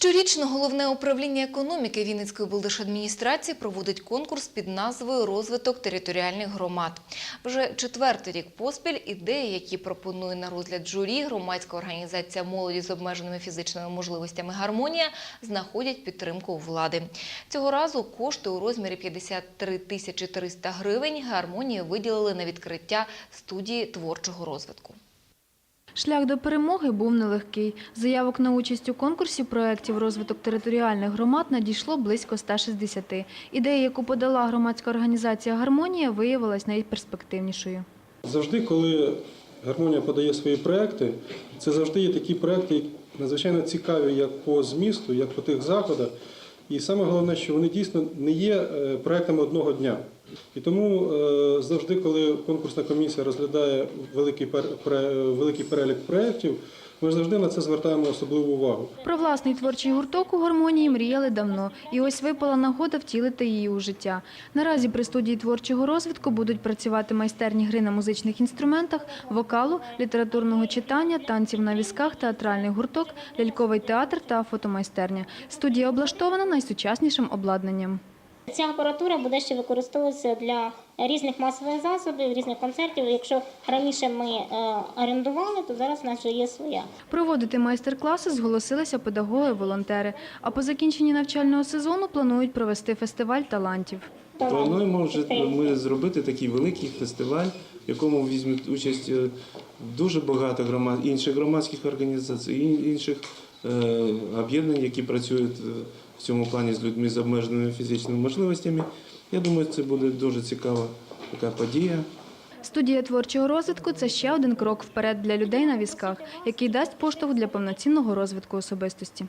Щорічно головне управління економіки Вінницької облдержадміністрації проводить конкурс під назвою Розвиток територіальних громад. Вже четвертий рік поспіль ідеї, які пропонує на розгляд журі громадська організація молоді з обмеженими фізичними можливостями Гармонія, знаходять підтримку влади. Цього разу кошти у розмірі 53 тисячі 300 гривень Гармонії виділили на відкриття студії творчого розвитку. Шлях до перемоги був нелегкий. Заявок на участь у конкурсі проєктів розвиток територіальних громад надійшло близько 160. Ідея, яку подала громадська організація «Гармонія», виявилась найперспективнішою. Завжди, коли гармонія подає свої проекти, це завжди є такі проекти, надзвичайно цікаві як по змісту, як по тих заходах. І саме головне, що вони дійсно не є е, проектами одного дня. І тому е, завжди, коли конкурсна комісія розглядає великий, перелік проєктів, ми завжди на це звертаємо особливу увагу. Про власний творчий гурток у «Гармонії» мріяли давно. І ось випала нагода втілити її у життя. Наразі при студії творчого розвитку будуть працювати майстерні гри на музичних інструментах, вокалу, літературного читання, танців на візках, театральний гурток, ляльковий театр та фотомайстерня. Студія облаштована найсучаснішим обладнанням. Ця апаратура буде ще використовуватися для різних масових засобів, різних концертів. Якщо раніше ми е, орендували, то зараз в нас вже є своя. Проводити майстер-класи зголосилися педагоги-волонтери. А по закінченні навчального сезону планують провести фестиваль талантів. Плануємо вже ми зробити такий великий фестиваль, в якому візьмуть участь е, дуже багато громад, інших громадських організацій, інших об'єднань, які працюють е, в цьому плані з людьми з обмеженими фізичними можливостями. Я думаю, це буде дуже цікава така подія. Студія творчого розвитку це ще один крок вперед для людей на візках, який дасть поштовх для повноцінного розвитку особистості.